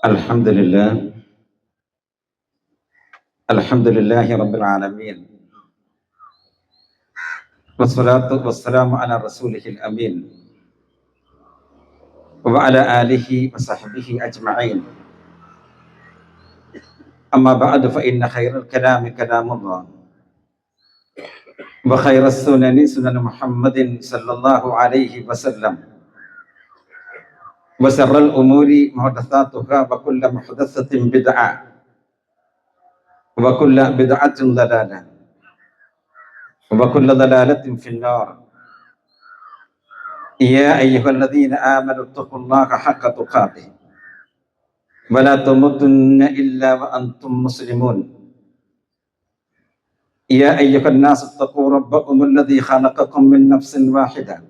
الحمد لله. الحمد لله رب العالمين. والصلاة والسلام على رسوله الأمين. وعلى آله وصحبه أجمعين. أما بعد فإن خير الكلام كلام الله. وخير السنن سنن محمد صلى الله عليه وسلم. وسر الأمور محدثاتها وكل محدثة بدعة وكل بدعة ضلالة وكل ضلالة في النار. يا أيها الذين آمنوا اتقوا الله حق تقاته. ولا تموتن إلا وأنتم مسلمون. يا أيها الناس اتقوا ربكم الذي خلقكم من نفس واحدة.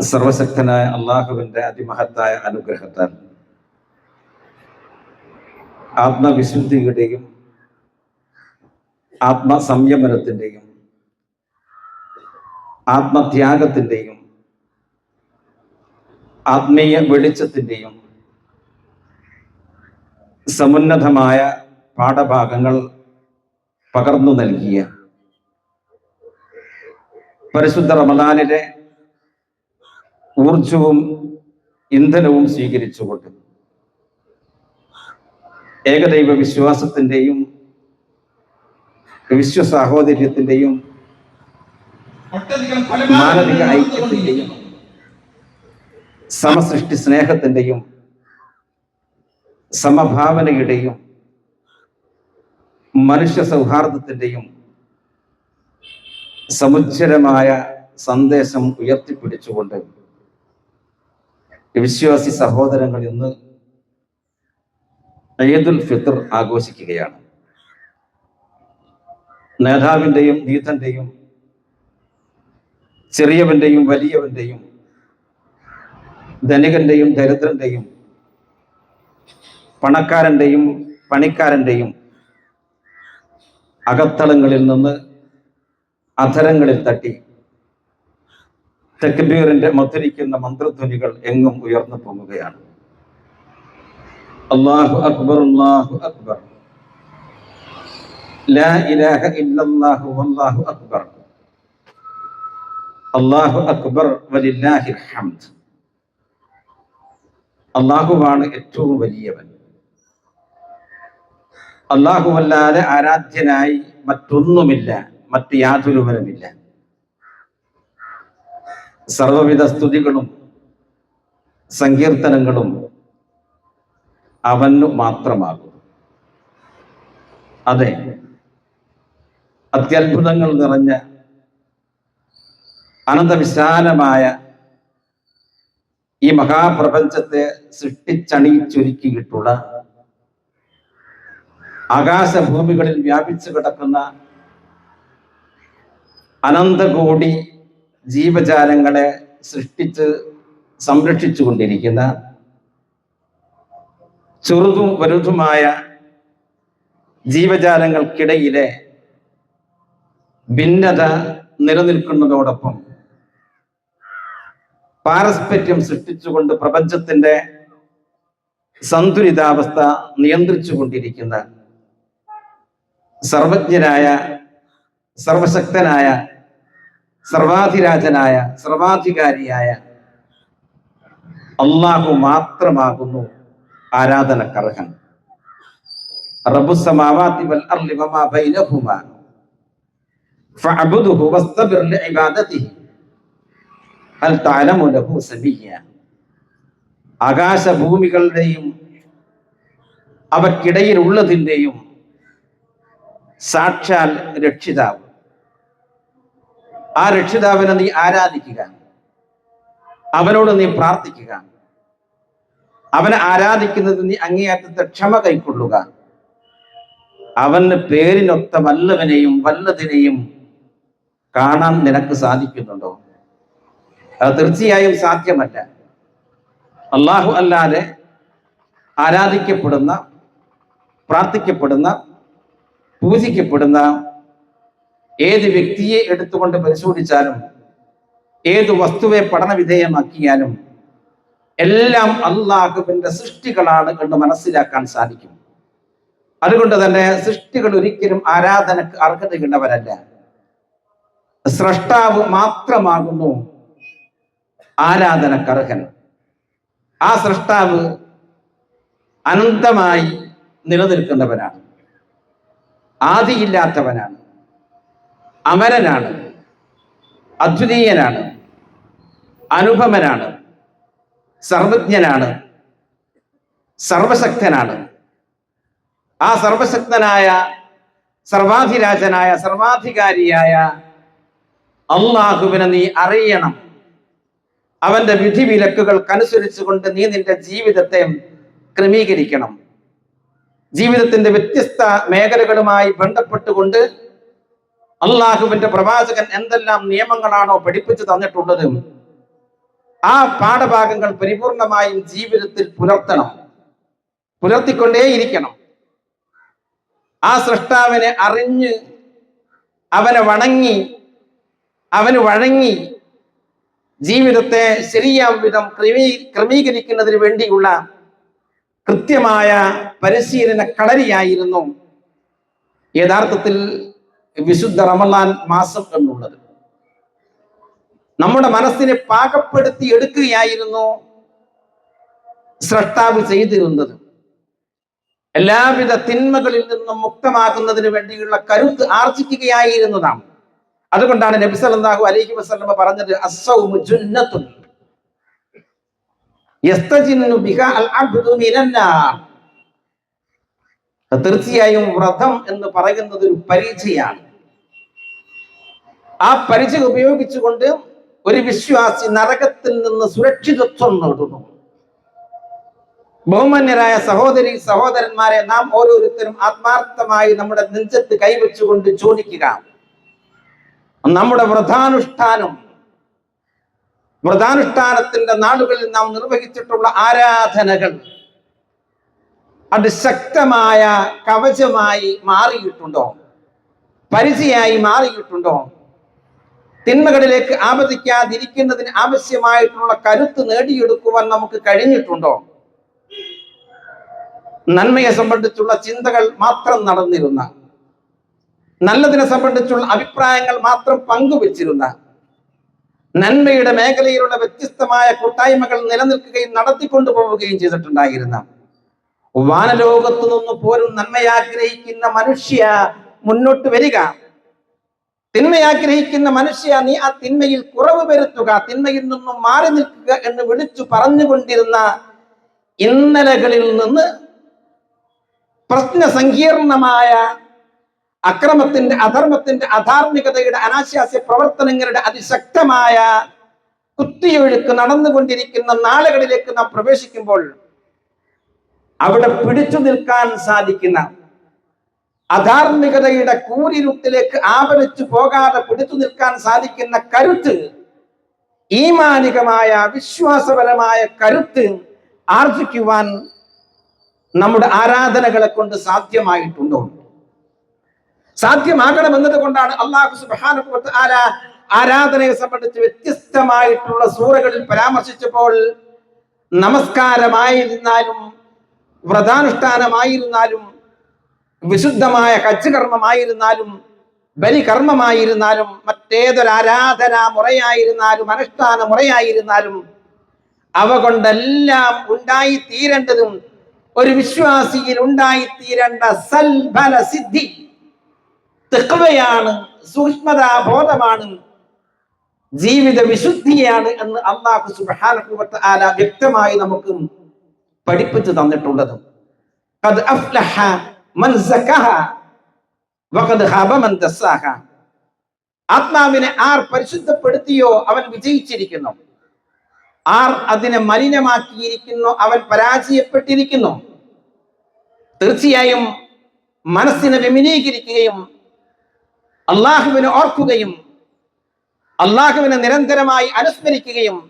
സർവശക്തനായ അള്ളാഹുവിന്റെ അതിമഹത്തായ അനുഗ്രഹത്താൽ. ആത്മവിശുദ്ധിയുടെയും ആത്മസംയമനത്തിന്റെയും ആത്മത്യാഗത്തിന്റെയും ആത്മീയ വെളിച്ചത്തിന്റെയും സമുന്നതമായ പാഠഭാഗങ്ങൾ പകർന്നു നൽകിയ പരിശുദ്ധ റമദാനിലെ ഊർജവും ഇന്ധനവും സ്വീകരിച്ചുകൊണ്ട് ഏകദൈവ വിശ്വാസത്തിന്റെയും വിശ്വസാഹോദര്യത്തിന്റെയും മാനവിക ഐക്യത്തിന്റെയും സമസൃഷ്ടി സ്നേഹത്തിന്റെയും സമഭാവനയുടെയും മനുഷ്യ സൗഹാർദ്ദത്തിന്റെയും സമുച്ചരമായ സന്ദേശം ഉയർത്തിപ്പിടിച്ചുകൊണ്ട് വിശ്വാസി സഹോദരങ്ങൾ ഇന്ന് ഈദുൽ ഫിത്തർ ആഘോഷിക്കുകയാണ്. നേതാവിന്റെയും നീതന്റെയും ചെറിയവന്റെയും വലിയവന്റെയും ധനികന്റെയും ദരിദ്രന്റെയും പണക്കാരന്റെയും പണിക്കാരന്റെയും അകത്തളങ്ങളിൽ നിന്ന് അധരങ്ങളിൽ തട്ടി തെക്കുബീറിന്റെ മധുരിക്കുന്ന മന്ത്രധ്വനികൾ എങ്ങും ഉയർന്നു പൊങ്ങുകയാണ്. അള്ളാഹു അക്ബർ അള്ളാഹു അക്ബർ. ലാ ഇലാഹ ഇല്ലല്ലാഹു വല്ലാഹു അക്ബർ. അള്ളാഹു അക്ബർ വലില്ലാഹിൽ ഹംദ്. അള്ളാഹുവാണ് ഏറ്റവും വലിയവൻ. അള്ളാഹുവല്ലാതെ ആരാധ്യനായി മറ്റൊന്നുമില്ല മറ്റ് യാതൊരുവനുമില്ല. സർവവിധ സ്തുതികളും സങ്കീർത്തനങ്ങളും അവനു മാത്രമാകും. അതെ അത്യത്ഭുതങ്ങൾ നിറഞ്ഞ അനന്തവിശാലമായ ഈ മഹാപ്രപഞ്ചത്തെ സൃഷ്ടിച്ചണിയിച്ചൊരുക്കിയിട്ടുള്ള ആകാശഭൂമികളിൽ വ്യാപിച്ചു കിടക്കുന്ന അനന്തകോടി ജീവജാലങ്ങളെ സൃഷ്ടിച്ച് സംരക്ഷിച്ചു കൊണ്ടിരിക്കുന്ന ചെറുതും വലുതുമായ ജീവജാലങ്ങൾക്കിടയിലെ ഭിന്നത നിലനിൽക്കുന്നതോടൊപ്പം പാരസ്പര്യം സൃഷ്ടിച്ചുകൊണ്ട് പ്രപഞ്ചത്തിന്റെ സന്തുലിതാവസ്ഥ നിയന്ത്രിച്ചു കൊണ്ടിരിക്കുന്ന സർവജ്ഞനായ സർവശക്തനായ സർവാധിരാജനായ സർവാധികാരിയായ അള്ളാഹു മാത്രമാകുന്നു ആരാധനക്കർഹൻ. കർഹൻ ആകാശഭൂമികളുടെയും അവക്കിടയിലുള്ളതിന്റെയും സാക്ഷാൽ രക്ഷിതാവ്. ആ രക്ഷിതാവിനെ നീ ആരാധിക്കുക. അവനോട് നീ പ്രാർത്ഥിക്കുക. അവനെ ആരാധിക്കുന്നത് നീ അങ്ങേയറ്റത്തെ ക്ഷമ കൈക്കൊള്ളുക. അവന് പേരിനൊത്ത വല്ലവനെയും വല്ലതിനെയും കാണാൻ നിനക്ക് സാധിക്കുന്നുണ്ടോ? അത് തീർച്ചയായും സാധ്യമല്ല. അള്ളാഹു അല്ലാതെ ആരാധിക്കപ്പെടുന്ന പ്രാർത്ഥിക്കപ്പെടുന്ന പൂജിക്കപ്പെടുന്ന ഏത് വ്യക്തിയെ എടുത്തുകൊണ്ട് പരിശോധിച്ചാലും ഏത് വസ്തുവെ പഠന വിധേയമാക്കിയാലും എല്ലാം അള്ളാഹുവിന്റെ സൃഷ്ടികളാണ് എന്ന് മനസ്സിലാക്കാൻ സാധിക്കും. അതുകൊണ്ട് തന്നെ സൃഷ്ടികൾ ഒരിക്കലും ആരാധനക്ക് അർഹതയുള്ളവരല്ല. സ്രഷ്ടാവ് മാത്രമാകുന്നു ആരാധനക്കർഹൻ ആ സൃഷ്ടാവ് അനന്തമായി നിലനിൽക്കുന്നവനാണ്. ആദിയില്ലാത്തവനാണ്. അമരനാണ്. അദ്വിതീയനാണ്. അനുപമനാണ്. സർവജ്ഞനാണ്. സർവശക്തനാണ്. ആ സർവശക്തനായ സർവാധിരാജനായ സർവാധികാരിയായ അള്ളാഹുവിനെ നീ അറിയണം. അവന്റെ വിധി വിലക്കുകൾക്കനുസരിച്ചുകൊണ്ട് നീ നിന്റെ ജീവിതത്തെ ക്രമീകരിക്കണം. ജീവിതത്തിന്റെ വ്യത്യസ്ത മേഖലകളുമായി ബന്ധപ്പെട്ടുകൊണ്ട് അള്ളാഹുവിന്റെ പ്രവാചകൻ എന്തെല്ലാം നിയമങ്ങളാണോ പഠിപ്പിച്ചു തന്നിട്ടുള്ളത്? ആ പാഠഭാഗങ്ങൾ പരിപൂർണമായും ജീവിതത്തിൽ പുലർത്തണം. പുലർത്തിക്കൊണ്ടേയിരിക്കണം. ആ സൃഷ്ടാവിനെ അറിഞ്ഞ് അവനെ വണങ്ങി അവന് വഴങ്ങി ജീവിതത്തെ ശരിയാം വിധം ക്രമീ ക്രമീകരിക്കുന്നതിന് വേണ്ടിയുള്ള കൃത്യമായ പരിശീലന കളരിയായിരുന്നു യഥാർത്ഥത്തിൽ വിശുദ്ധ റമലാൻ മാസം എന്നുള്ളത്. നമ്മുടെ മനസ്സിനെ പാകപ്പെടുത്തി എടുക്കുകയായിരുന്നു സ്രഷ്ടാവ് ചെയ്തിരുന്നത്. എല്ലാവിധ തിന്മകളിൽ നിന്നും മുക്തമാകുന്നതിന് വേണ്ടിയുള്ള കരുത്ത് ആർജിക്കുകയായിരുന്നതാണ്. അതുകൊണ്ടാണ് നബി സല്ലല്ലാഹു അലൈഹി വസല്ലമ പറഞ്ഞത് അസ്സൗമു ജുന്നത്തുൻ യസ്തജിന്നു ബിഹ അൽ തീർച്ചയായും വ്രതം എന്ന് പറയുന്നത് ഒരു പരീക്ഷയാണ് ആ പരീക്ഷ ഉപയോഗിച്ചുകൊണ്ട് ഒരു വിശ്വാസി നരകത്തിൽ നിന്ന് സുരക്ഷിതത്വം നേടുന്നു. ബഹുമാന്യരായ സഹോദരി സഹോദരന്മാരെ നാം ഓരോരുത്തരും ആത്മാർത്ഥമായി നമ്മുടെ നെഞ്ചത്ത് കൈവച്ചുകൊണ്ട് ചോദിക്കുക നമ്മുടെ വ്രതാനുഷ്ഠാനം വ്രതാനുഷ്ഠാനത്തിന്റെ നാടുകളിൽ നാം നിർവഹിച്ചിട്ടുള്ള ആരാധനകൾ അത് ശക്തമായ കവചമായി മാറിയിട്ടുണ്ടോ? പരിചയായി മാറിയിട്ടുണ്ടോ? തിന്മകളിലേക്ക് ആപതിക്കാതിരിക്കുന്നതിന് ആവശ്യമായിട്ടുള്ള കരുത്ത് നേടിയെടുക്കുവാൻ നമുക്ക് കഴിഞ്ഞിട്ടുണ്ടോ? നന്മയെ സംബന്ധിച്ചുള്ള ചിന്തകൾ മാത്രം നടന്നിരുന്ന നല്ലതിനെ സംബന്ധിച്ചുള്ള അഭിപ്രായങ്ങൾ മാത്രം പങ്കുവച്ചിരുന്ന നന്മയുടെ മേഖലയിലുള്ള വ്യത്യസ്തമായ കൂട്ടായ്മകൾ നിലനിൽക്കുകയും നടത്തിക്കൊണ്ടു പോവുകയും ചെയ്തിട്ടുണ്ടായിരുന്ന വാനലോകത്തു നിന്ന് പോലും നന്മയാഗ്രഹിക്കുന്ന മനുഷ്യ മുന്നോട്ട് വരിക. തിന്മയാഗ്രഹിക്കുന്ന മനുഷ്യ നീ ആ തിന്മയിൽ കുറവ് വരുത്തുക തിന്മയിൽ നിന്നും മാറി നിൽക്കുക എന്ന് വിളിച്ചു പറഞ്ഞുകൊണ്ടിരുന്ന ഇന്നലകളിൽ നിന്ന് പ്രശ്ന സങ്കീർണമായ അക്രമത്തിന്റെ അധർമ്മത്തിന്റെ അധാർമികതയുടെ അനാശാസ്യ പ്രവർത്തനങ്ങളുടെ അതിശക്തമായ കുത്തിയൊഴുക്ക് നടന്നുകൊണ്ടിരിക്കുന്ന നാളുകളിലേക്ക് നാം പ്രവേശിക്കുമ്പോൾ അവിടെ പിടിച്ചു നിൽക്കാൻ സാധിക്കുന്ന അധാർമികതയുടെ കൂരിരുട്ടിലേക്ക് ആപരിച്ചു പോകാതെ പിടിച്ചു നിൽക്കാൻ സാധിക്കുന്ന കരുത്ത് ഈമാനികമായ വിശ്വാസപരമായ കരുത്ത് ആർജിക്കുവാൻ നമ്മുടെ ആരാധനകളെ കൊണ്ട് സാധ്യമായിട്ടുണ്ടോ? സാധ്യമാകണം എന്നതുകൊണ്ടാണ് അള്ളാഹു വ തആല ആരാധനയെ സംബന്ധിച്ച് വ്യത്യസ്തമായിട്ടുള്ള സൂറകളിൽ പരാമർശിച്ചപ്പോൾ നമസ്കാരമായിരുന്നാലും വ്രതാനുഷ്ഠാനമായിരുന്നാലും വിശുദ്ധമായ ഹജ്ജ് കർമ്മമായിരുന്നാലും ബലികർമ്മമായിരുന്നാലും മറ്റേതൊരു ആരാധനാ മുറയായിരുന്നാലും അനുഷ്ഠാന മുറയായിരുന്നാലും അവ കൊണ്ടെല്ലാം ഉണ്ടായിത്തീരേണ്ടതും ഒരു വിശ്വാസിയിൽ ഉണ്ടായിത്തീരേണ്ട സൽഫല സിദ്ധി തെക്കുവയാണ് സൂക്ഷ്മതാ ബോധമാണ് ജീവിത വിശുദ്ധിയാണ് എന്ന് അള്ളാഹു തആല വ്യക്തമായി നമുക്ക് പഠിപ്പിച്ചു തന്നിട്ടുള്ളത്. ആത്മാവിനെ ആർ പരിശുദ്ധപ്പെടുത്തിയോ അവൻ വിജയിച്ചിരിക്കുന്നു. ആർ അതിനെ മലിനമാക്കിയിരിക്കുന്നു അവൻ പരാജയപ്പെട്ടിരിക്കുന്നു. തീർച്ചയായും മനസ്സിനെ വിമിനീകരിക്കുകയും അള്ളാഹുവിനെ ഓർക്കുകയും അള്ളാഹുവിനെ നിരന്തരമായി അനുസ്മരിക്കുകയും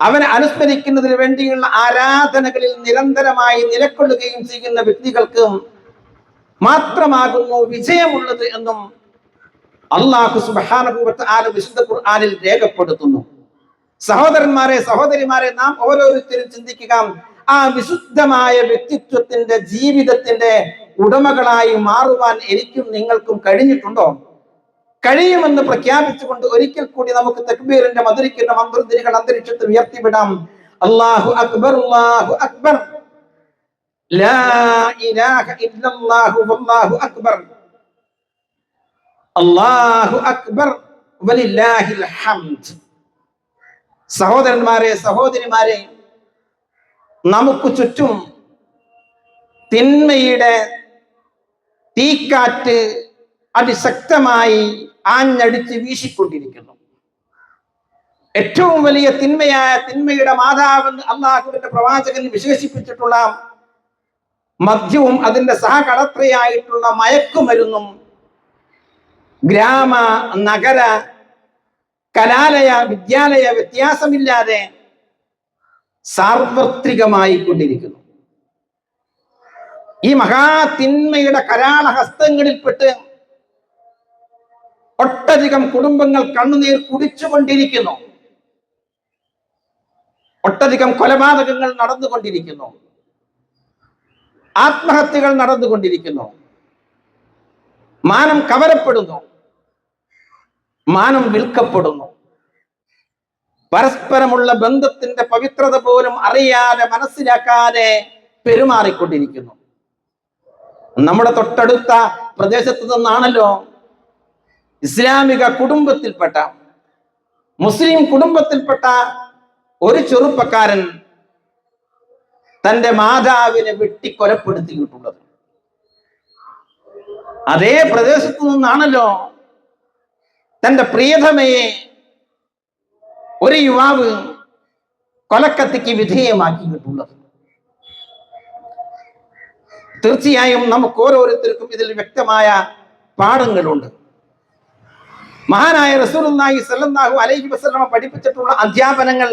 അവനെ അനുസ്മരിക്കുന്നതിന് വേണ്ടിയുള്ള ആരാധനകളിൽ നിരന്തരമായി നിലക്കൊള്ളുകയും ചെയ്യുന്ന വ്യക്തികൾക്ക് മാത്രമാകുന്നു വിജയമുള്ളത് എന്നും അള്ളാഹു സുബാനുഭവത്ത് ആര് വിശുദ്ധ ഖുർആാനിൽ രേഖപ്പെടുത്തുന്നു. സഹോദരന്മാരെ സഹോദരിമാരെ നാം ഓരോരുത്തരും ചിന്തിക്കുക ആ വിശുദ്ധമായ വ്യക്തിത്വത്തിന്റെ ജീവിതത്തിന്റെ ഉടമകളായി മാറുവാൻ എനിക്കും നിങ്ങൾക്കും കഴിഞ്ഞിട്ടുണ്ടോ? കഴിയുമെന്ന് പ്രഖ്യാപിച്ചുകൊണ്ട് ഒരിക്കൽ കൂടി നമുക്ക് തക്ബീറിന്റെ മധുരിക്കുന്ന മന്ത്രിതിരികൾ അന്തരീക്ഷത്തിൽ ഉയർത്തിവിടാം. അള്ളാഹു അക്ബർ അള്ളാഹു അക്ബർ. അക്ബർ. അക്ബർ ഹംദ്. സഹോദരന്മാരെ സഹോദരിമാരെ നമുക്ക് ചുറ്റും തിന്മയുടെ തീക്കാറ്റ് അതിശക്തമായി ആഞ്ഞടിച്ച് വീശിക്കൊണ്ടിരിക്കുന്നു. ഏറ്റവും വലിയ തിന്മയായ തിന്മയുടെ മാതാവെന്ന് അള്ളാഹുവിന്റെ പ്രവാചകൻ വിശേഷിപ്പിച്ചിട്ടുള്ള മദ്യവും അതിന്റെ സഹകടത്രയായിട്ടുള്ള മയക്കുമരുന്നും ഗ്രാമ നഗര കലാലയ വിദ്യാലയ വ്യത്യാസമില്ലാതെ സാർവത്രികമായി കൊണ്ടിരിക്കുന്നു. ഈ മഹാതിന്മയുടെ കരാള ഹസ്തങ്ങളിൽപ്പെട്ട് ഒട്ടധികം കുടുംബങ്ങൾ കണ്ണുനീർ കുടിച്ചുകൊണ്ടിരിക്കുന്നു. ഒട്ടധികം കൊലപാതകങ്ങൾ നടന്നുകൊണ്ടിരിക്കുന്നു. ആത്മഹത്യകൾ നടന്നുകൊണ്ടിരിക്കുന്നു. മാനം കവരപ്പെടുന്നു. മാനം വിൽക്കപ്പെടുന്നു. പരസ്പരമുള്ള ബന്ധത്തിന്റെ പവിത്രത പോലും അറിയാതെ മനസ്സിലാക്കാതെ പെരുമാറിക്കൊണ്ടിരിക്കുന്നു. നമ്മുടെ തൊട്ടടുത്ത പ്രദേശത്ത് നിന്നാണല്ലോ ഇസ്ലാമിക കുടുംബത്തിൽപ്പെട്ട മുസ്ലിം കുടുംബത്തിൽപ്പെട്ട ഒരു ചെറുപ്പക്കാരൻ തന്റെ മാതാവിനെ വെട്ടിക്കൊലപ്പെടുത്തിയിട്ടുള്ളത്. അതേ പ്രദേശത്തു നിന്നാണല്ലോ തന്റെ പ്രിയതമയെ ഒരു യുവാവ് കൊലക്കത്തിക്ക് വിധേയമാക്കിയിട്ടുള്ളത്. തീർച്ചയായും നമുക്ക് ഓരോരുത്തർക്കും ഇതിൽ വ്യക്തമായ പാഠങ്ങളുണ്ട്. മഹാനായ റസൂലുള്ളാഹി സല്ലല്ലാഹു അലൈഹി വസല്ലമ പഠിപ്പിച്ചിട്ടുള്ള അധ്യാപനങ്ങൾ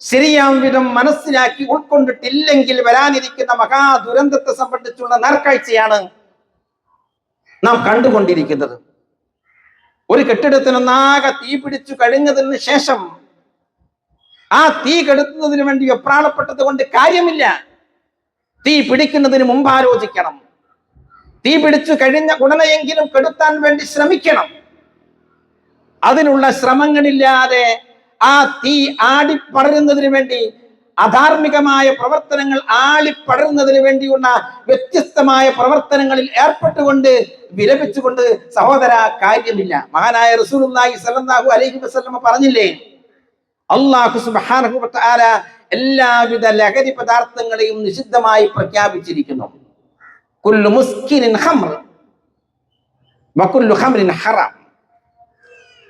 ശരിയാം വിധം മനസ്സിലാക്കി ഉൾക്കൊണ്ടിട്ടില്ലെങ്കിൽ വരാനിരിക്കുന്ന മഹാ ദുരന്തത്തെ സംബന്ധിച്ചുള്ള നേർക്കാഴ്ചയാണ് നാം കണ്ടുകൊണ്ടിരിക്കുന്നത്. ഒരു കെട്ടിടത്തിനൊന്നാകെ തീ പിടിച്ചു കഴിഞ്ഞതിന് ശേഷം ആ തീ കെടുത്തുന്നതിന് വേണ്ടി വെപ്രാളപ്പെട്ടത് കൊണ്ട് കാര്യമില്ല. തീ പിടിക്കുന്നതിന് മുമ്പ് ആലോചിക്കണം. തീ പിടിച്ചു കഴിഞ്ഞ ഉടനെയെങ്കിലും കെടുത്താൻ വേണ്ടി ശ്രമിക്കണം. അതിനുള്ള ശ്രമങ്ങളില്ലാതെ ആ തീ ആടിപ്പടരുന്നതിന് വേണ്ടി അധാർമികമായ പ്രവർത്തനങ്ങൾ ആളിപ്പടരുന്നതിന് വേണ്ടിയുള്ള വ്യത്യസ്തമായ പ്രവർത്തനങ്ങളിൽ ഏർപ്പെട്ടുകൊണ്ട് വിലപിച്ചുകൊണ്ട് സഹോദര കാര്യമില്ല. മഹാനായ റസൂലുല്ലാഹി സല്ലല്ലാഹു അലൈഹി വസല്ലമ പറഞ്ഞില്ലേ അള്ളാഹു സുബ്ഹാനഹു വതആല തആല എല്ലാവിധ ലഹരി പദാർത്ഥങ്ങളെയും നിഷിദ്ധമായി പ്രഖ്യാപിച്ചിരിക്കുന്നു. കുല്ലു മുസ്കിനിൻ ഹംർ വകുല്ലു ഹംറിൻ ഹറാം.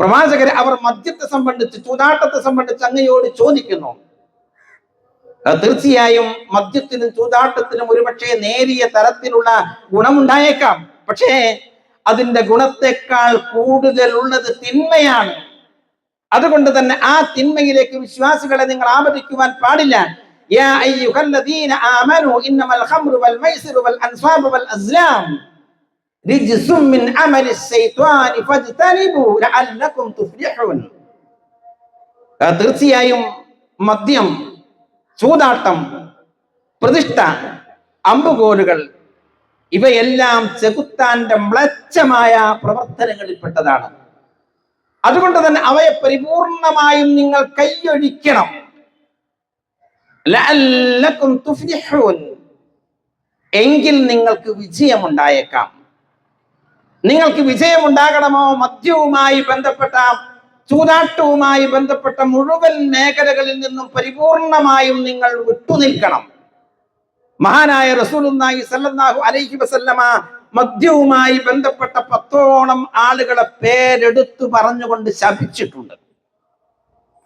പ്രവാചകരെ അവർ മദ്യത്തെ സംബന്ധിച്ച് ചൂതാട്ടത്തെ സംബന്ധിച്ച് അങ്ങയോട് ചോദിക്കുന്നു അത് തീർച്ചയായും മദ്യത്തിനും ചൂതാട്ടത്തിനും ഒരുപക്ഷെ നേരിയ തരത്തിലുള്ള ഗുണമുണ്ടായേക്കാം പക്ഷേ അതിന്റെ ഗുണത്തെക്കാൾ കൂടുതൽ ഉള്ളത് തിന്മയാണ് അതുകൊണ്ട് തന്നെ ആ തിന്മയിലേക്ക് വിശ്വാസികളെ നിങ്ങൾ ആപതിക്കുവാൻ പാടില്ല يا أيها الذين آمنوا إنما الخمر والميسر والأنصاب والأزلام রিজসুম মিন আমালিস শাইতানি ফাজতানিবু লাআল্লাকুম তুফলিহুন തീർച്ചയായും മദ്യം ചൂതാട്ടം പ്രതിഷ്ഠ അമ്പുകോലുകൾ ഇവയെല്ലാം ചെകുത്താന്റെ മ്ലച്ഛമായ പ്രവർത്തനങ്ങളിൽപ്പെട്ടതാണ്. അതുകൊണ്ട് തന്നെ അവയെ പരിപൂർണമായും നിങ്ങൾ കൈയൊഴിക്കണം. എങ്കിൽ നിങ്ങൾക്ക് വിജയമുണ്ടായേക്കാം. നിങ്ങൾക്ക് വിജയമുണ്ടാകണമോ? മദ്യവുമായി ബന്ധപ്പെട്ട ചൂതാട്ടവുമായി ബന്ധപ്പെട്ട മുഴുവൻ മേഖലകളിൽ നിന്നും പരിപൂർണമായും നിങ്ങൾ വിട്ടുനിൽക്കണം. മഹാനായ റസൂലുള്ളാഹി സല്ലല്ലാഹു അലൈഹി വസല്ലമ മദ്യവുമായി ബന്ധപ്പെട്ട പത്തോളം ആളുകളെ പേരെടുത്തു പറഞ്ഞുകൊണ്ട് ശപിച്ചിട്ടുണ്ട്.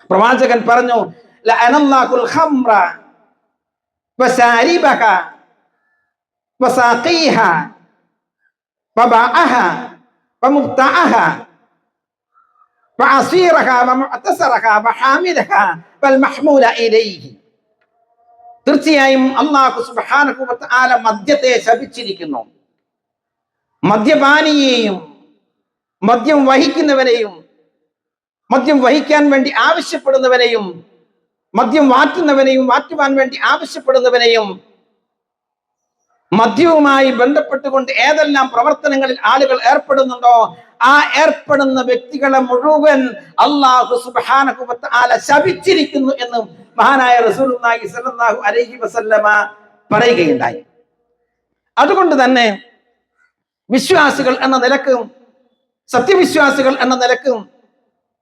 പ്രവാചകൻ പറഞ്ഞു ഖംറ വബാഅഹ വമുബ്തഅഹ وعصيرها ومعتصرها وحاملها والمحمول إليه തീർച്ചയായും അള്ളാഹു സുബ്ഹാനഹു വതആല മദ്യത്തെ ശപിച്ചിരിക്കുന്നു മദ്യപാനിയെയും മദ്യം വഹിക്കുന്നവരെയും മദ്യം വഹിക്കാൻ വേണ്ടി ആവശ്യപ്പെടുന്നവരെയും മദ്യം വാറ്റുന്നവനെയും വാറ്റുവാൻ വേണ്ടി ആവശ്യപ്പെടുന്നവനെയും മദ്യവുമായി ബന്ധപ്പെട്ടുകൊണ്ട് ഏതെല്ലാം പ്രവർത്തനങ്ങളിൽ ആളുകൾ ഏർപ്പെടുന്നുണ്ടോ ആ ഏർപ്പെടുന്ന വ്യക്തികളെ മുഴുവൻ അള്ളാഹു സുബ്ഹാനഹു വതആല ശപിച്ചിരിക്കുന്നു എന്ന് മഹാനായ സ്വല്ലല്ലാഹു അലൈഹി വസല്ലമ പറയുകയുണ്ടായി. അതുകൊണ്ട് തന്നെ വിശ്വാസികൾ എന്ന നിലക്കും സത്യവിശ്വാസികൾ എന്ന നിലക്കും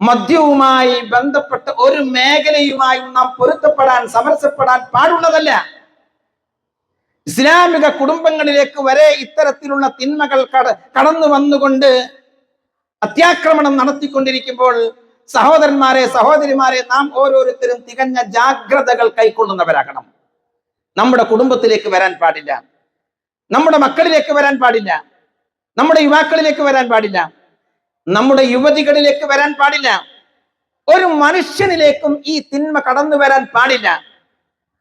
മദ്യവുമായി ബന്ധപ്പെട്ട ഒരു മേഖലയുമായും നാം പൊരുത്തപ്പെടാൻ സമരസപ്പെടാൻ പാടുള്ളതല്ല. ഇസ്ലാമിക കുടുംബങ്ങളിലേക്ക് വരെ ഇത്തരത്തിലുള്ള തിന്മകൾ കട കടന്നു വന്നുകൊണ്ട് അത്യാക്രമണം നടത്തിക്കൊണ്ടിരിക്കുമ്പോൾ സഹോദരന്മാരെ സഹോദരിമാരെ നാം ഓരോരുത്തരും തികഞ്ഞ ജാഗ്രതകൾ കൈക്കൊള്ളുന്നവരാകണം. നമ്മുടെ കുടുംബത്തിലേക്ക് വരാൻ പാടില്ല. നമ്മുടെ മക്കളിലേക്ക് വരാൻ പാടില്ല. നമ്മുടെ യുവാക്കളിലേക്ക് വരാൻ പാടില്ല. നമ്മുടെ യുവതികളിലേക്ക് വരാൻ പാടില്ല. ഒരു മനുഷ്യനിലേക്കും ഈ തിന്മ കടന്നു വരാൻ പാടില്ല.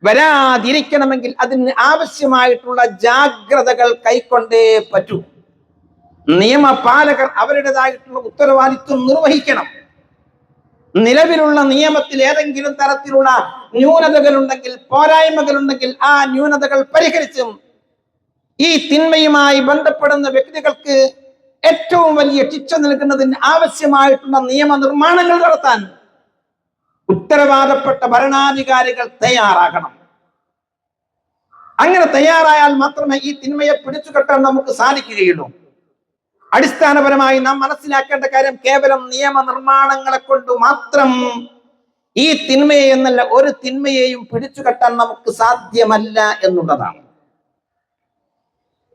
വരാതിരിക്കണമെങ്കിൽ അതിന് ആവശ്യമായിട്ടുള്ള ജാഗ്രതകൾ കൈക്കൊണ്ടേ പറ്റൂ. നിയമപാലകർ അവരുടേതായിട്ടുള്ള ഉത്തരവാദിത്വം നിർവഹിക്കണം. നിലവിലുള്ള നിയമത്തിൽ ഏതെങ്കിലും തരത്തിലുള്ള പോരായ്മകൾ ഉണ്ടെങ്കിൽ ആ ന്യൂനതകൾ പരിഹരിച്ചും ഈ തിന്മയുമായി ബന്ധപ്പെടുന്ന വ്യക്തികൾക്ക് ഏറ്റവും വലിയ ശിക്ഷ നൽകുന്നതിന് ആവശ്യമായിട്ടുള്ള നിയമനിർമ്മാണങ്ങൾ നടത്താൻ ഉത്തരവാദപ്പെട്ട ഭരണാധികാരികൾ തയ്യാറാകണം. അങ്ങനെ തയ്യാറായാൽ മാത്രമേ ഈ തിന്മയെ പിടിച്ചുകെട്ടാൻ നമുക്ക് സാധിക്കുകയുള്ളൂ. അടിസ്ഥാനപരമായി നാം മനസ്സിലാക്കേണ്ട കാര്യം കേവലം നിയമനിർമ്മാണങ്ങളെ കൊണ്ട് മാത്രം ഈ തിന്മയെ എന്നല്ല ഒരു തിന്മയെയും പിടിച്ചുകെട്ടാൻ നമുക്ക് സാധ്യമല്ല എന്നുള്ളതാണ്.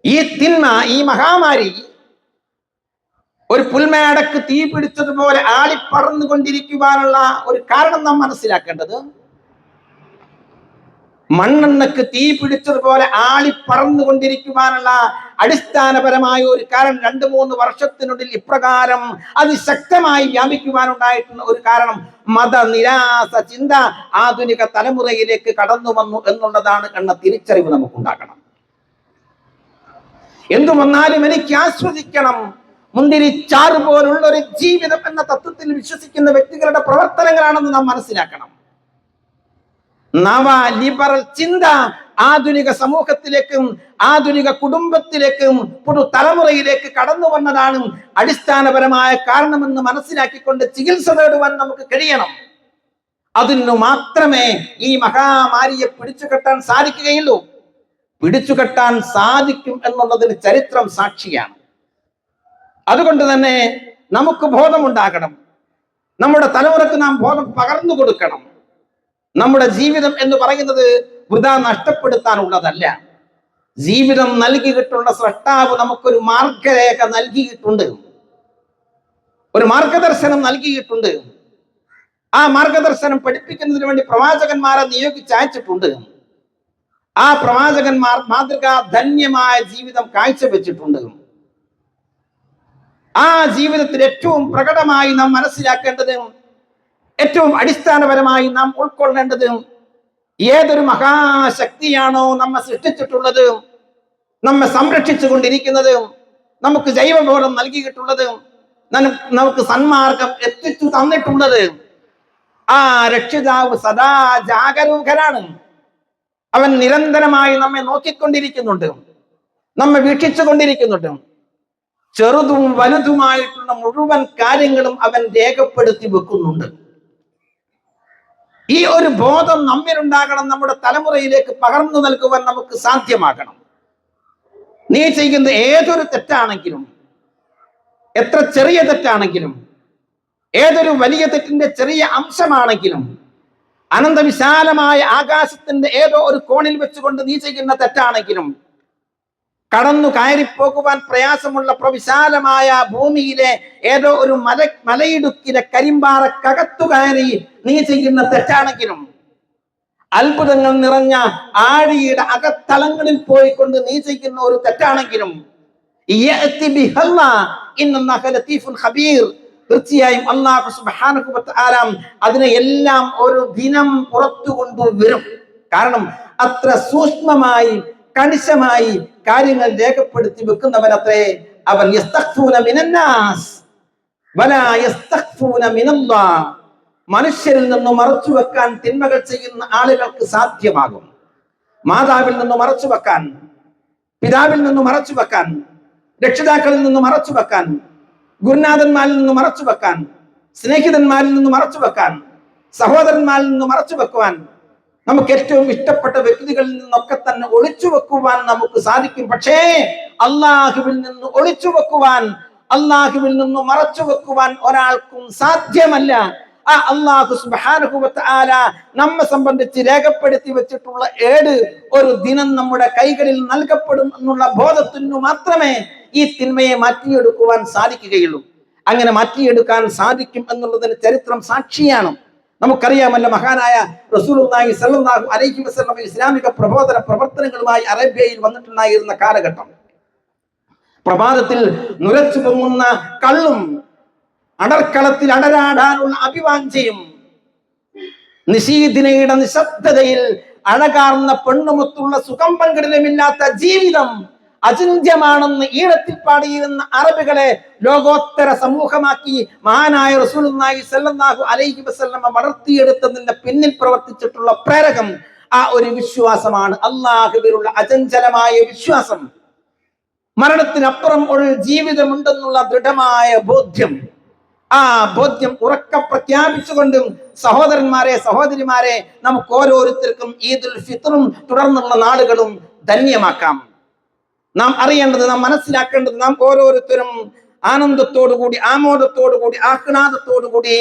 ഈ തിന്മ ഈ മഹാമാരി ഒരു പുൽമേടക്ക് തീ പിടിച്ചതുപോലെ ആളിപ്പറന്നുകൊണ്ടിരിക്കുവാനുള്ള ഒരു കാരണം നാം മനസ്സിലാക്കേണ്ടത് മണ്ണെണ്ണക്ക് തീ പിടിച്ചതുപോലെ ആളിപ്പറന്നുകൊണ്ടിരിക്കുവാനുള്ള അടിസ്ഥാനപരമായ ഒരു കാരണം രണ്ട് മൂന്ന് വർഷത്തിനുള്ളിൽ ഇപ്രകാരം അതിശക്തമായി വ്യാപിക്കുവാനുണ്ടായിട്ടുള്ള ഒരു കാരണം മതനിരാസ ചിന്ത ആധുനിക തലമുറയിലേക്ക് കടന്നു വന്നു എന്നുള്ളതാണ് എന്ന തിരിച്ചറിവ് നമുക്ക് ഉണ്ടാക്കണം എന്തു വന്നാലും എനിക്ക് ആസ്വദിക്കണം. മുന്തിരിച്ചാറ് പോലുള്ള ഒരു ജീവിതം എന്ന തത്വത്തിൽ വിശ്വസിക്കുന്ന വ്യക്തികളുടെ പ്രവർത്തനങ്ങളാണെന്ന് നാം മനസ്സിലാക്കണം. നവ ലിബറൽ ചിന്ത ആധുനിക സമൂഹത്തിലേക്കും ആധുനിക കുടുംബത്തിലേക്കും പുതു തലമുറയിലേക്ക് കടന്നു വന്നതാണ് അടിസ്ഥാനപരമായ കാരണമെന്ന് മനസ്സിലാക്കിക്കൊണ്ട് ചികിത്സ നേടുവാൻ നമുക്ക് കഴിയണം. അതിനു മാത്രമേ ഈ മഹാമാരിയെ പിടിച്ചുകെട്ടാൻ സാധിക്കുകയുള്ളൂ. പിടിച്ചുകെട്ടാൻ സാധിക്കും എന്നുള്ളതിന് ചരിത്രം സാക്ഷിയാണ്. അതുകൊണ്ട് തന്നെ നമുക്ക് ബോധമുണ്ടാകണം. നമ്മുടെ തലമുറയ്ക്ക് നാം ബോധം പകർന്നു കൊടുക്കണം. നമ്മുടെ ജീവിതം എന്ന് പറയുന്നത് വൃതാ നഷ്ടപ്പെടുത്താനുള്ളതല്ല. ജീവിതം നൽകിയിട്ടുള്ള സൃഷ്ടാവ് നമുക്കൊരു മാർഗരേഖ നൽകിയിട്ടുണ്ട്. ഒരു മാർഗദർശനം നൽകിയിട്ടുണ്ട്. ആ മാർഗദർശനം പഠിപ്പിക്കുന്നതിന് വേണ്ടി പ്രവാചകന്മാരെ നിയോഗിച്ച് അയച്ചിട്ടുണ്ട് ആ പ്രവാചകന്മാർ മാതൃകാ ധന്യമായ ജീവിതം കാഴ്ചവെച്ചിട്ടുണ്ട്. ആ ജീവിതത്തിൽ ഏറ്റവും പ്രകടമായി നാം മനസ്സിലാക്കേണ്ടത് ഏറ്റവും അടിസ്ഥാനപരമായി നാം ഉൾക്കൊള്ളേണ്ടത് ഏതൊരു മഹാശക്തിയാണോ നമ്മെ സൃഷ്ടിച്ചിട്ടുള്ളത് നമ്മെ സംരക്ഷിച്ചു കൊണ്ടിരിക്കുന്നത് നമുക്ക് ജൈവബോധം നൽകിയിട്ടുള്ളത് നമുക്ക് സന്മാർഗം എത്തിച്ചു തന്നിട്ടുള്ളത് ആ രക്ഷിതാവ് സദാ ജാഗരൂകരാണ്. അവൻ നിരന്തരമായി നമ്മെ നോക്കിക്കൊണ്ടിരിക്കുന്നുണ്ട്. നമ്മെ വീക്ഷിച്ചു കൊണ്ടിരിക്കുന്നുണ്ട് ചെറുതും വലുതുമായിട്ടുള്ള മുഴുവൻ കാര്യങ്ങളും അവൻ രേഖപ്പെടുത്തി വെക്കുന്നുണ്ട്. ഈ ഒരു ബോധം നമ്മിലുണ്ടാകണം നമ്മുടെ തലമുറയിലേക്ക് പകർന്നു നൽകുവാൻ നമുക്ക് സാധ്യമാകണം. നീ ചെയ്യുന്ന ഏതൊരു തെറ്റാണെങ്കിലും എത്ര ചെറിയ തെറ്റാണെങ്കിലും ഏതൊരു വലിയ തെറ്റിന്റെ ചെറിയ അംശമാണെങ്കിലും അനന്തവിശാലമായ ആകാശത്തിന്റെ ഏതോ ഒരു കോണിൽ വെച്ചുകൊണ്ട് നീ ചെയ്യുന്ന തെറ്റാണെങ്കിലും കടന്നു കയറിപ്പോകുവാൻ പ്രയാസമുള്ള പ്രവിശാലമായ ഭൂമിയിലെ ഏതോ ഒരു മല മലയിടുക്കിലെ കരിമ്പാറക്കകത്തു കയറി നീ ചെയ്യുന്ന തെറ്റാണെങ്കിലും അത്ഭുതങ്ങൾ നിറഞ്ഞ ആഴിയുടെ അകത്തളങ്ങളിൽ പോയിക്കൊണ്ട് നീ ചെയ്യുന്ന ഒരു തെറ്റാണെങ്കിലും തീർച്ചയായും അള്ളാഹു സുബ്ഹാനഹു വ അതിനെ എല്ലാം ഒരു ദിനം പുറത്തു കൊണ്ടുവരും കാരണം അത്ര സൂക്ഷ്മമായി കണിശമായി കാര്യങ്ങൾ രേഖപ്പെടുത്തി വെക്കുന്നവരത്രേ? മിനല്ലാഹ് മനുഷ്യരിൽ നിന്ന് മറച്ചു വെക്കാൻ തിന്മകൾ ചെയ്യുന്ന ആളുകൾക്ക് സാധ്യമാകും. മാതാവിൽ നിന്ന് മറച്ചു വെക്കാൻ പിതാവിൽ നിന്ന് മറച്ചു വെക്കാൻ രക്ഷിതാക്കളിൽ നിന്ന് മറച്ചു വെക്കാൻ ഗുരുനാഥന്മാരിൽ നിന്ന് മറച്ചു വെക്കാൻ സ്നേഹിതന്മാരിൽ നിന്ന് മറച്ചു വെക്കാൻ സഹോദരന്മാരിൽ നിന്ന് മറച്ചു വെക്കുവാൻ നമുക്ക് ഏറ്റവും ഇഷ്ടപ്പെട്ട വ്യക്തികളിൽ നിന്നൊക്കെ തന്നെ ഒളിച്ചു വെക്കുവാൻ നമുക്ക് സാധിക്കും. പക്ഷേ അള്ളാഹുവിൽ നിന്ന് ഒളിച്ചു വെക്കുവാൻ അള്ളാഹുവിൽ നിന്ന് മറച്ചു വെക്കുവാൻ ഒരാൾക്കും സാധ്യമല്ല. ആ അള്ളാഹു സുബ്ഹാനഹു ആല നമ്മെ സംബന്ധിച്ച് രേഖപ്പെടുത്തി വെച്ചിട്ടുള്ള ഏട് ഒരു ദിനം നമ്മുടെ കൈകളിൽ നൽകപ്പെടും എന്നുള്ള ബോധത്തിനു മാത്രമേ ഈ തിന്മയെ മാറ്റിയെടുക്കുവാൻ സാധിക്കുകയുള്ളൂ. അങ്ങനെ മാറ്റിയെടുക്കാൻ സാധിക്കും എന്നുള്ളതിന് ചരിത്രം സാക്ഷിയാണ്. നമുക്കറിയാമല്ലോ മഹാനായ സ്വല്ലല്ലാഹു അലൈഹി വസല്ലം ഇസ്ലാമിക പ്രബോധന പ്രവർത്തനങ്ങളുമായി അറേബ്യയിൽ വന്നിട്ടുണ്ടായിരുന്ന കാലഘട്ടം. പ്രഭാതത്തിൽ നുരച്ചു പൊങ്ങുന്ന കള്ളും അടർക്കളത്തിൽ അടരാടാനുള്ള അഭിവാഞ്ചയും നിശീദിനയുടെ നിശബ്ദതയിൽ അഴകാർന്ന പെണ്ണുമൊത്തുള്ള സുഖം പങ്കിടലുമില്ലാത്ത ജീവിതം അചിന്യമാണെന്ന് ഈഴത്തിൽ പാടിയിരുന്ന അറബികളെ ലോകോത്തര സമൂഹമാക്കി മഹാനായ റസൂലുള്ളാഹി സ്വല്ലല്ലാഹു അലൈഹി വസല്ലമ വളർത്തിയെടുത്തതിന്റെ പിന്നിൽ പ്രവർത്തിച്ചിട്ടുള്ള പ്രേരകം ആ ഒരു വിശ്വാസമാണ്. അള്ളാഹുവിലുള്ള അചഞ്ചലമായ വിശ്വാസം. മരണത്തിനപ്പുറം ഒരു ജീവിതമുണ്ടെന്നുള്ള ദൃഢമായ ബോധ്യം. ആ ബോധ്യം ഉറക്ക പ്രഖ്യാപിച്ചുകൊണ്ടും സഹോദരന്മാരെ സഹോദരിമാരെ നമുക്ക് ഓരോരുത്തർക്കും ഈദുൽ ഫിത്തറും തുടർന്നുള്ള നാളുകളും ധന്യമാക്കാം. നാം അറിയേണ്ടത് നാം മനസ്സിലാക്കേണ്ടത് നാം ഓരോരുത്തരും കൂടി ആമോദത്തോടുകൂടി ആഹ്ലാദത്തോടുകൂടി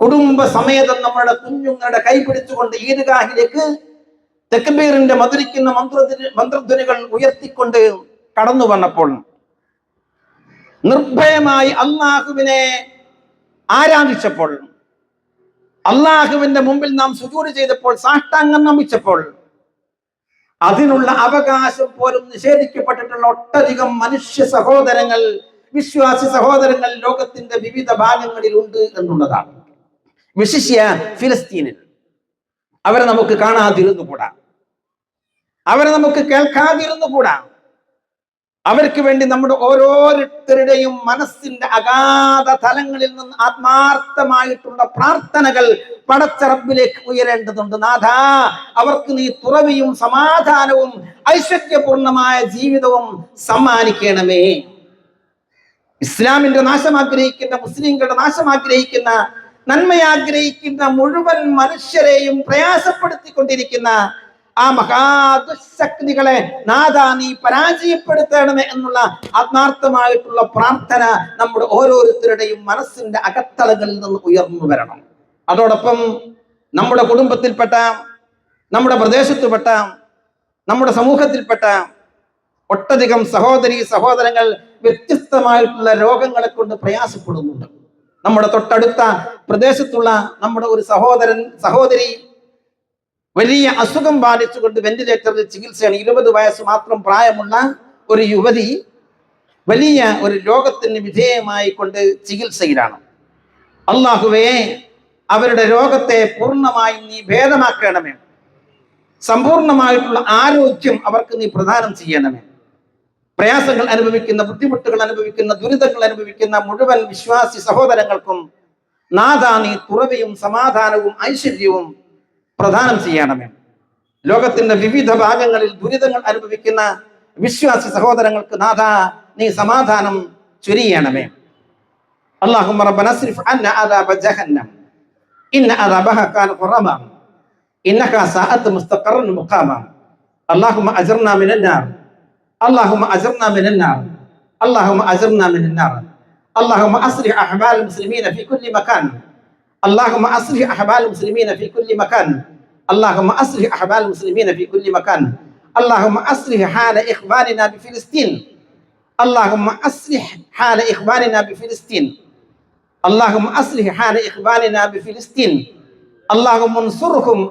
കുടുംബ സമേതം നമ്മുടെ കുഞ്ഞുങ്ങളുടെ കൈപിടിച്ചുകൊണ്ട് ഈദ്ഗാഹിലേക്ക് തെക്കബീറിന്റെ മധുരിക്കുന്ന മന്ത്രധ്വനി മന്ത്രധ്വനികൾ ഉയർത്തിക്കൊണ്ട് കടന്നു വന്നപ്പോൾ നിർഭയമായി അള്ളാഹുവിനെ ആരാധിച്ചപ്പോൾ അള്ളാഹുവിന്റെ മുമ്പിൽ നാം സുജൂര് ചെയ്തപ്പോൾ സാഷ്ടാംഗം നമിച്ചപ്പോൾ അതിനുള്ള അവകാശം പോലും നിഷേധിക്കപ്പെട്ടിട്ടുള്ള ഒട്ടധികം മനുഷ്യ സഹോദരങ്ങൾ വിശ്വാസി സഹോദരങ്ങൾ ലോകത്തിന്റെ വിവിധ ഭാഗങ്ങളിൽ ഉണ്ട് എന്നുള്ളതാണ്. വിശിഷ്യ ഫിലസ്തീനിൽ. അവരെ നമുക്ക് കാണാതിരുന്നുകൂടാ. അവരെ നമുക്ക് കേൾക്കാതിരുന്നുകൂടാ. അവർക്ക് വേണ്ടി നമ്മുടെ ഓരോരുത്തരുടെയും മനസ്സിന്റെ അഗാധ തലങ്ങളിൽ നിന്ന് ആത്മാർത്ഥമായിട്ടുള്ള പ്രാർത്ഥനകൾ പടച്ചറപ്പിലേക്ക് ഉയരേണ്ടതുണ്ട്. നാഥ അവർക്ക് നീ തുറവിയും സമാധാനവും ഐശ്വര്യപൂർണമായ ജീവിതവും സമ്മാനിക്കണമേ. ഇസ്ലാമിന്റെ നാശം ആഗ്രഹിക്കുന്ന മുസ്ലിങ്ങളുടെ നാശം ആഗ്രഹിക്കുന്ന നന്മയാഗ്രഹിക്കുന്ന മുഴുവൻ മനുഷ്യരെയും പ്രയാസപ്പെടുത്തിക്കൊണ്ടിരിക്കുന്ന ആ മഹാദുശക്തികളെ നാഥ നീ പരാജയപ്പെടുത്തണമേ എന്നുള്ള ആത്മാർത്ഥമായിട്ടുള്ള പ്രാർത്ഥന നമ്മുടെ ഓരോരുത്തരുടെയും മനസ്സിന്റെ അകത്തളകളിൽ നിന്ന് ഉയർന്നു വരണം. അതോടൊപ്പം നമ്മുടെ കുടുംബത്തിൽപ്പെട്ട നമ്മുടെ പ്രദേശത്തുപെട്ട നമ്മുടെ സമൂഹത്തിൽപ്പെട്ട ഒട്ടധികം സഹോദരി സഹോദരങ്ങൾ വ്യത്യസ്തമായിട്ടുള്ള രോഗങ്ങളെ കൊണ്ട് പ്രയാസപ്പെടുന്നുണ്ട്. നമ്മുടെ തൊട്ടടുത്ത പ്രദേശത്തുള്ള നമ്മുടെ ഒരു സഹോദരൻ സഹോദരി വലിയ അസുഖം ബാധിച്ചുകൊണ്ട് വെന്റിലേറ്ററിൽ ചികിത്സയാണ്. ഇരുപത് വയസ്സ് മാത്രം പ്രായമുള്ള ഒരു യുവതി വലിയ ഒരു രോഗത്തിന് വിധേയമായി കൊണ്ട് ചികിത്സയിലാണ്. അള്ളാഹുവേ അവരുടെ രോഗത്തെ പൂർണമായും നീ ഭേദമാക്കണമേ. സമ്പൂർണമായിട്ടുള്ള ആരോഗ്യം അവർക്ക് നീ പ്രദാനം ചെയ്യണമേ. പ്രയാസങ്ങൾ അനുഭവിക്കുന്ന ബുദ്ധിമുട്ടുകൾ അനുഭവിക്കുന്ന ദുരിതങ്ങൾ അനുഭവിക്കുന്ന മുഴുവൻ വിശ്വാസി സഹോദരങ്ങൾക്കും നാദാ നീ തുറവയും സമാധാനവും ഐശ്വര്യവും പ്രദാനം ചെയ്യണമേ ലോകത്തിന്റെ വിവിധ ഭാഗങ്ങളിൽ ദുരിതങ്ങൾ അനുഭവിക്കുന്ന വിശ്വാസി സഹോദരങ്ങൾക്ക് നാഥ നീ സമാധാനം ചൊരിയണമേ اللهم ربنا اصرف عنا عذاب جهنم إن عذابها كان غراما إنها ساءت مستقرا مقاما اللهم أجرنا من النار اللهم أجرنا من النار اللهم أجرنا من النار اللهم أصلح أحوال المسلمين في كل مكان اللهم أصلح أحوال المسلمين في كل مكان. اللهم أصلح أحوال المسلمين في كل مكان. اللهم أصلح حال إخواننا بفلسطين. اللهم أصلح حال إخواننا بفلسطين. اللهم أصلح حال إخواننا بفلسطين. اللهم انصرهم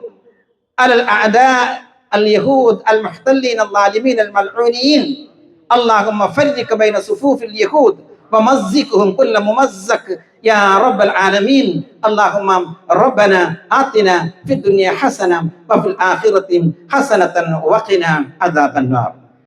على الأعداء اليهود المحتلين الظالمين الملعونين اللهم فرق بين صفوف اليهود ومزقهم كل ممزق. يا رب العالمين اللهم ربنا آتنا في الدنيا حسنة وفي الآخرة حسنة وقنا عذاب النار.